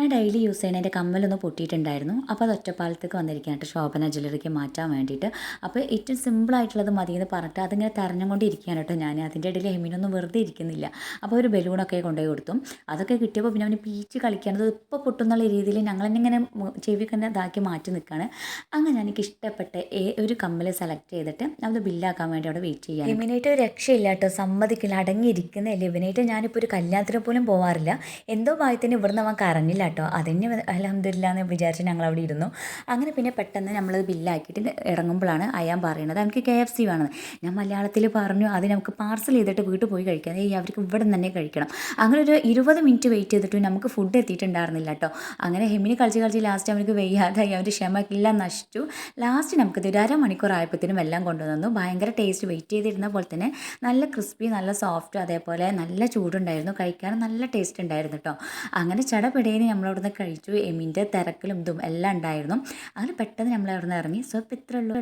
ഞാൻ daily use ചെയ്യുന്ന എന്റെ കമ്മലൊന്ന് പൊട്ടിയിട്ടുണ്ടായിരുന്നു. അപ്പോൾ അത് ഒറ്റപ്പാലത്തേക്ക് വന്നിരിക്കുകയാണ് ശോഭന ജ്വല്ലറിക്ക് മാറ്റാൻ വേണ്ടിയിട്ട്. അപ്പോൾ ഏറ്റവും സിമ്പിളായിട്ടുള്ളത് മതി എന്ന് പറഞ്ഞിട്ട് അതിങ്ങനെ തെരഞ്ഞുകൊണ്ടിരിക്കുകയാണ് കേട്ടോ ഞാൻ. അതിന്റെ ഇടയിൽ ഹെമിനൊന്നും വെറുതെ ഇരിക്കുന്നില്ല. അപ്പോൾ ഒരു ബലൂണൊക്കെ കൊണ്ടുപോയി കൊടുത്തു. അതൊക്കെ കിട്ടിയപ്പോൾ പിന്നെ അവന് പീച്ച് കളിക്കാനത് ഇപ്പോൾ പൊട്ടുന്നുള്ള രീതിയിൽ ഞങ്ങൾ തന്നെ ഇങ്ങനെ ചെവിയൊക്കെ ഇതാക്കി മാറ്റി നിൽക്കുകയാണ്. അങ്ങനെ എനിക്ക് ഇഷ്ടപ്പെട്ട ഒരു കമ്മൽ സെലക്ട് ചെയ്തിട്ട് അത് ബില്ലാക്കാൻ വേണ്ടി അവിടെ വെയിറ്റ് ചെയ്യാം ഇവനായിട്ട് ഒരു രക്ഷയില്ല കേട്ടോ. സമ്മതിക്കില്ല. അടങ്ങിയിരിക്കുന്നില്ല ഇവനായിട്ട് ഞാനിപ്പോൾ ഒരു കല്യാണത്തിന് പോലും പോവാറില്ല. എന്തോ ഭാഗ്യത്തിന് ഇവിടുന്ന് അവൻ കരഞ്ഞില്ല കേട്ടോ. അതിന് അലഹമില്ല എന്ന് വിചാരിച്ച് ഞങ്ങൾ അവിടെ ഇരുന്നു. അങ്ങനെ പിന്നെ പെട്ടെന്ന് നമ്മൾ ബില്ലാക്കിയിട്ട് ഇറങ്ങുമ്പോഴാണ് അയാൻ പറയുന്നത് എനിക്ക് കെ എഫ് സി വേണമെന്ന് ഞാൻ മലയാളത്തിൽ പറഞ്ഞു അത് നമുക്ക് പാർസൽ ചെയ്തിട്ട് വീട്ടിൽ പോയി കഴിക്കാം. ഏയ് അവർക്ക് ഇവിടെ തന്നെ കഴിക്കണം. അങ്ങനെ ഒരു ഇരുപത് മിനിറ്റ് വെയിറ്റ് ചെയ്തിട്ട് നമുക്ക് ഫുഡ് എത്തിയിട്ടുണ്ടായിരുന്നില്ല കേട്ടോ. അങ്ങനെ ഹെമിനി കളിച്ച് കളിച്ച് ലാസ്റ്റ് അവർക്ക് വെയ്യാതായി. അവർ ക്ഷമക്കെല്ലാം നശിച്ചു. ലാസ്റ്റ് നമുക്ക് നമുക്കിത് ഒരു അരമണിക്കൂർ ആയപ്പോഴത്തേനും എല്ലാം കൊണ്ടുവന്നു. ഭയങ്കര ടേസ്റ്റ് വെയിറ്റ് ചെയ്തിരുന്ന പോലെ തന്നെ നല്ല ക്രിസ്പി നല്ല സോഫ്റ്റ് അതേപോലെ നല്ല ചൂടുണ്ടായിരുന്നു. കഴിക്കാൻ നല്ല ടേസ്റ്റ് ഉണ്ടായിരുന്നു കേട്ടോ. അങ്ങനെ ചടപടേന്ന് നമ്മളവിടുന്ന് കഴിച്ചു. എമിന്റെ തിരക്കിലും ഇതും എല്ലാം ഉണ്ടായിരുന്നു. അങ്ങനെ പെട്ടെന്ന് നിന്ന് ഇറങ്ങി. സോ ഇപ്പം ഇത്രയേ ഉള്ളൂ.